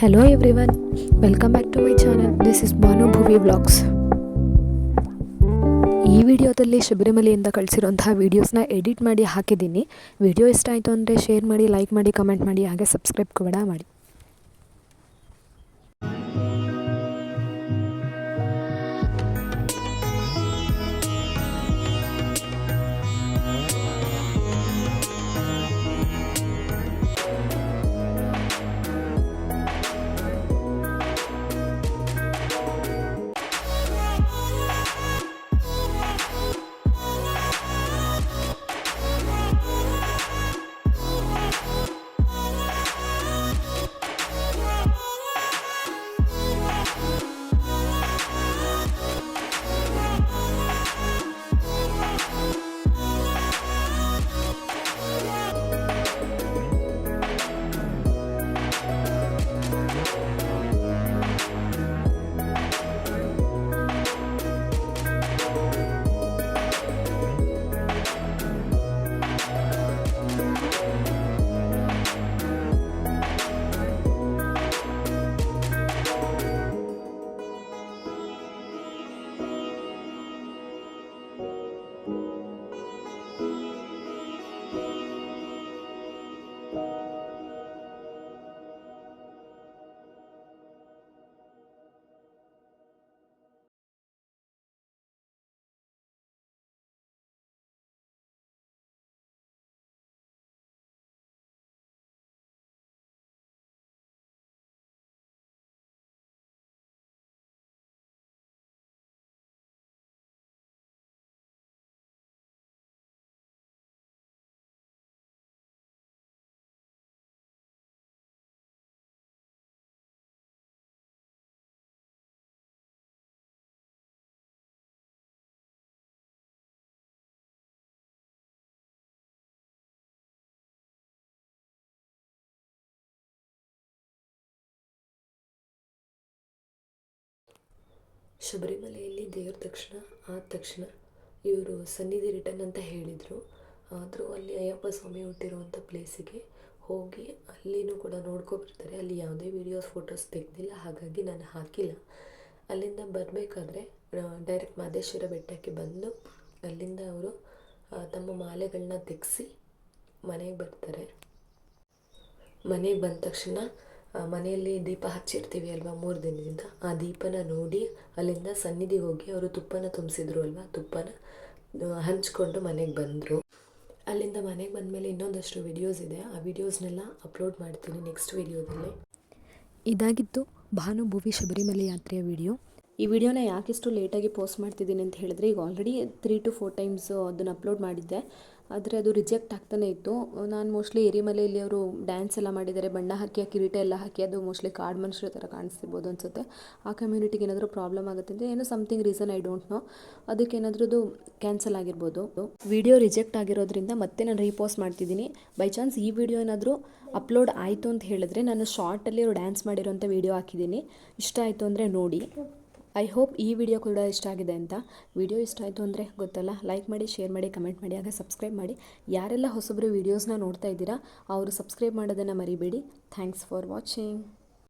Hello everyone, welcome back to my channel. This is Banu Bhuvi vlogs ಈ ವಿಡಿಯೋದಲ್ಲಿ ಶಬರಿಮಲೆಯಿಂದ ಕಳಿಸಿರುವಂತಹ ವೀಡಿಯೋಸ್ನ edit ಮಾಡಿ ಹಾಕಿದ್ದೀನಿ. ವಿಡಿಯೋ ಇಷ್ಟ ಆಯಿತು ಅಂದರೆ ಶೇರ್ ಮಾಡಿ ಲೈಕ್ ಮಾಡಿ ಕಮೆಂಟ್ ಮಾಡಿ ಹಾಗೆ ಸಬ್ಸ್ಕ್ರೈಬ್ ಕೂಡ ಮಾಡಿ. ಶಬರಿಮಲೆಯಲ್ಲಿ ದೇವ್ರ ತಕ್ಷಣ ಆದ ತಕ್ಷಣ ಇವರು ಸನ್ನಿಧಿ ರಿಟರ್ನ್ ಅಂತ ಹೇಳಿದರು. ಆದರೂ ಅಲ್ಲಿ ಅಯ್ಯಪ್ಪ ಸ್ವಾಮಿ ಹುಟ್ಟಿರುವಂಥ ಪ್ಲೇಸಿಗೆ ಹೋಗಿ ಅಲ್ಲಿನೂ ಕೂಡ ನೋಡ್ಕೊಬರ್ತಾರೆ ಅಲ್ಲಿ ಯಾವುದೇ ವೀಡಿಯೋಸ್ ಫೋಟೋಸ್ ತೆಗೆದಿಲ್ಲ. ಹಾಗಾಗಿ ನಾನು ಹಾಕಿಲ್ಲ. ಅಲ್ಲಿಂದ ಬರಬೇಕಾದ್ರೆ ಡೈರೆಕ್ಟ್ ಮಾದೇಶ್ವರ ಬೆಟ್ಟಕ್ಕೆ ಬಂದು ಅಲ್ಲಿಂದ ಅವರು ತಮ್ಮ ಮಾಲೆಗಳನ್ನ ತೆಗೆಸಿ ಮನೆಗೆ ಬರ್ತಾರೆ. ಮನೆಗೆ ಬಂದ ತಕ್ಷಣ ಮನೆಯಲ್ಲಿ ದೀಪ ಹಚ್ಚಿರ್ತೀವಿ ಅಲ್ವಾ ಮೂರು ದಿನದಿಂದ. ಆ ದೀಪನ ನೋಡಿ ಅಲ್ಲಿಂದ ಸನ್ನಿಧಿಗೆ ಹೋಗಿ ಅವರು ತುಪ್ಪನ ತುಂಬಿಸಿದ್ರು ಅಲ್ವಾ? ತುಪ್ಪನ ಹಂಚ್ಕೊಂಡು ಮನೆಗೆ ಬಂದರು. ಅಲ್ಲಿಂದ ಮನೆಗೆ ಬಂದಮೇಲೆ ಇನ್ನೊಂದಷ್ಟು ವಿಡಿಯೋಸ್ ಇದೆ. ಆ ವಿಡಿಯೋಸ್ನೆಲ್ಲ ಅಪ್ಲೋಡ್ ಮಾಡ್ತೀನಿ ನೆಕ್ಸ್ಟ್ ವಿಡಿಯೋದಲ್ಲಿ ಇದಾಗಿತ್ತು ಭಾನುಭೂವಿ ಶಬರಿಮಲೆ ಯಾತ್ರೆಯ ವಿಡಿಯೋ ಈ ವಿಡಿಯೋನ ಯಾಕಿಷ್ಟು ಲೇಟಾಗಿ ಪೋಸ್ಟ್ ಮಾಡ್ತಿದ್ದೀನಿ ಅಂತ ಹೇಳಿದ್ರೆ ಈಗ already three two four times ಅದನ್ನು ಅಪ್ಲೋಡ್ ಮಾಡಿದ್ದೆ. ಆದರೆ ಅದು ರಿಜೆಕ್ಟ್ ಆಗ್ತಾನೆ ಇತ್ತು. ನಾನು ಮೋಸ್ಟ್ಲಿ ಎರಿಮಲೆಯಲ್ಲಿ ಅವರು ಡ್ಯಾನ್ಸ್ ಎಲ್ಲ ಮಾಡಿದ್ದಾರೆ. ಬಣ್ಣ ಹಾಕಿ ಕಿರೀಟ ಎಲ್ಲ ಹಾಕಿ, ಅದು ಮೋಸ್ಟ್ಲಿ ಕಾಡು ಮನುಷ್ಯರ ಥರ ಕಾಣಿಸ್ತಿರ್ಬೋದು ಅನಿಸುತ್ತೆ. ಆ ಕಮ್ಯುನಿಟಿಗೆ ಏನಾದರೂ ಪ್ರಾಬ್ಲಮ್ ಆಗುತ್ತೆ ಅಂದರೆ ಏನೋ something reason I don't know ಅದಕ್ಕೆ ಅದು ಕ್ಯಾನ್ಸಲ್ ಆಗಿರ್ಬೋದು. ವಿಡಿಯೋ ರಿಜೆಕ್ಟ್ ಆಗಿರೋದ್ರಿಂದ ಮತ್ತೆ ನಾನು ರೀಪೋಸ್ಟ್ ಮಾಡ್ತಿದ್ದೀನಿ. ಬೈ ಚಾನ್ಸ್ ಈ ವಿಡಿಯೋ ಏನಾದರೂ ಅಪ್ಲೋಡ್ ಆಯಿತು ಅಂತ ಹೇಳಿದ್ರೆ ನಾನು ಶಾರ್ಟಲ್ಲಿ ಅವರು ಡ್ಯಾನ್ಸ್ ಮಾಡಿರೋಂಥ ವಿಡಿಯೋ ಹಾಕಿದ್ದೀನಿ. ಇಷ್ಟ ಆಯಿತು ಅಂದರೆ ನೋಡಿ. ಐ ಹೋಪ್ ಈ ವಿಡಿಯೋ ಕೂಡ ಇಷ್ಟ ಆಗಿದೆ ಅಂತ. ವಿಡಿಯೋ ಇಷ್ಟ ಆಯಿತು ಅಂದರೆ ಗೊತ್ತಲ್ಲ ಲೈಕ್ ಮಾಡಿ ಶೇರ್ ಮಾಡಿ ಕಮೆಂಟ್ ಮಾಡಿ, ಹಾಗೆ ಸಬ್ಸ್ಕ್ರೈಬ್ ಮಾಡಿ. ಯಾರೆಲ್ಲ ಹೊಸಬ್ರು ವೀಡಿಯೋಸ್ನ ನೋಡ್ತಾ ಇದ್ದೀರಾ, ಅವರು ಸಬ್ಸ್ಕ್ರೈಬ್ ಮಾಡೋದನ್ನು ಮರಿಬೇಡಿ. Thanks for watching